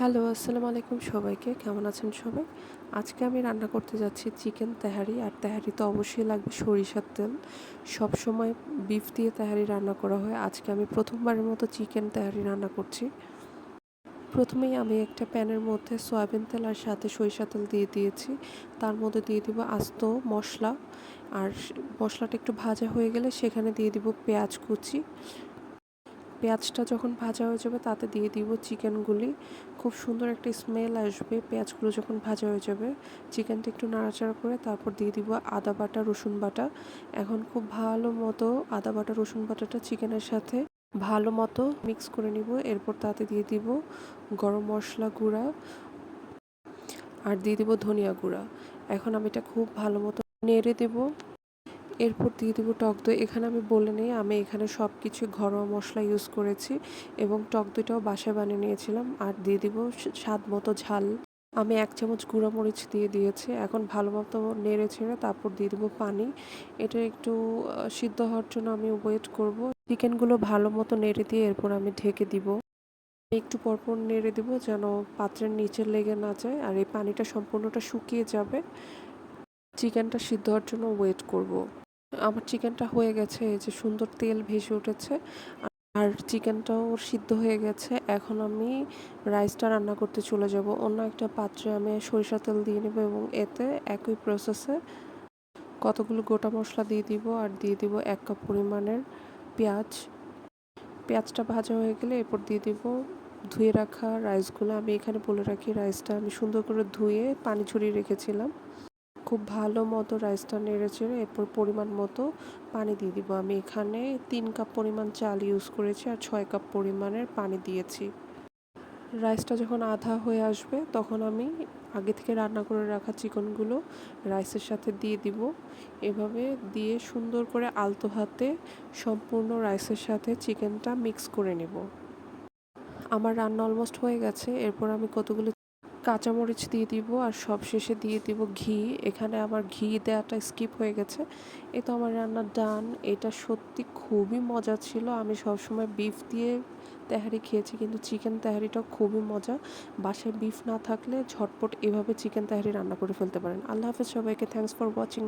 Hello, আসসালামু আলাইকুম সবাইকে। কেমন আছেন সবাই? আজকে আমি রান্না করতে যাচ্ছি চিকেন তেহারি, আর তেহারি তো অবশ্যই লাগবে সরিষার তেল। সব সময় বিফ দিয়ে তেহারি রান্না করা হয়। আজকে আমি প্রথমবারের মতো চিকেন তেহারি রান্না করছি। প্রথমেই আমি একটা প্যানের মধ্যে সয়াবিন তেল আর সাথে সরিষা তেল দিয়ে দিয়েছি। তার মধ্যে দিয়ে দিব আস্ত মশলা। আর মশলাটা একটু ভাজা হয়ে গেলে সেখানে দিয়ে দিব পেঁয়াজ কুচি। পেঁয়াজটা যখন ভাজা হয়ে যাবে তাতে দিয়ে দিব চিকেনগুলি। খুব সুন্দর একটা স্মেল আসবে পেঁয়াজগুলো যখন ভাজা হয়ে যাবে। চিকেনটা একটু নাড়াচাড়া করে তারপর দিয়ে দিব আদা বাটা, রসুন বাটা। এখন খুব ভালো মতো আদা বাটা, রসুন বাটাটা চিকেনের সাথে ভালো মতো মিক্স করে নিব। এরপর তাতে দিয়ে দিব গরম মশলা গুঁড়া আর দিয়ে দিব ধনিয়া গুঁড়া। এখন আমি এটা খুব ভালো মতো নেড়ে দেবো। এরপর দিয়ে দেবো টক দই। এখানে আমি বলে নিই, আমি এখানে সব কিছু ঘরোয়া মশলা ইউজ করেছি এবং টক দইটাও বাসায় বানিয়ে নিয়েছিলাম। আর দিয়ে দিব স্বাদ মতো ঝাল। আমি এক চামচ গুঁড়া মরিচ দিয়ে দিয়েছি। এখন ভালো মতো নেড়ে ছেড়ে তারপর দিয়ে দেবো পানি। এটা একটু সিদ্ধ হওয়ার জন্য আমি ওয়েট করব। চিকেনগুলো ভালো মতো নেড়ে দিয়ে এরপর আমি ঢেকে দিব। একটু পরপর নেড়ে দিব যেন পাত্রের নিচে লেগে না যায় আর এই পানিটা সম্পূর্ণটা শুকিয়ে যাবে। চিকেনটা সিদ্ধ হওয়ার জন্য ওয়েট করব। আমার চিকেনটা হয়ে গেছে, এই যে সুন্দর তেল ভেসে উঠেছে। আর চিকেনটাও সিদ্ধ হয়ে গেছে। এখন আমি রাইসটা রান্না করতে চলে যাব। অন্য একটা পাত্রে আমি সরিষা তেল দিয়ে নেব এবং এতে একই প্রসেসে কতগুলো গোটা মশলা দিয়ে দিব আর দিয়ে দিব এক কাপ পরিমাণের পেঁয়াজ। পেঁয়াজটা ভাজা হয়ে গেলে এরপর দিয়ে দিব ধুয়ে রাখা রাইসগুলো আমি এখানে বলে রাখি রাইসটা আমি সুন্দর করে ধুয়ে পানি ছড়িয়ে রেখেছিলাম। খুব ভালো মতো রাইসটা নেড়ে চেড়ে এরপর পরিমাণ মতো পানি দিয়ে দিব। আমি এখানে তিন কাপ পরিমাণ চাল ইউজ করেছি আর ছয় কাপ পরিমাণের পানি দিয়েছি। রাইসটা যখন আধা হয়ে আসবে তখন আমি আগে থেকে রান্না করে রাখা চিকেনগুলো রাইসের সাথে দিয়ে দিব। এভাবে দিয়ে সুন্দর করে আলতো হাতে সম্পূর্ণ রাইসের সাথে চিকেনটা মিক্স করে নেব। আমার রান্না অলমোস্ট হয়ে গেছে। এরপর আমি কতগুলো কাঁচামরিচ দিয়ে দিব আর সব শেষে দিয়ে দিব ঘি। এখানে আমার ঘি দেওয়াটা স্কিপ হয়ে গেছে। এ তো আমার রান্নার ডান এটা সত্যি খুবই মজা ছিল। আমি সবসময় বিফ দিয়ে তেহারি খেয়েছি, কিন্তু চিকেন তেহারিটাও খুবই মজা। বাসায় বিফ না থাকলে ঝটপট এভাবে চিকেন তেহারি রান্না করে ফেলতে পারেন। আল্লাহ হাফেজ সবাইকে। Thanks for watching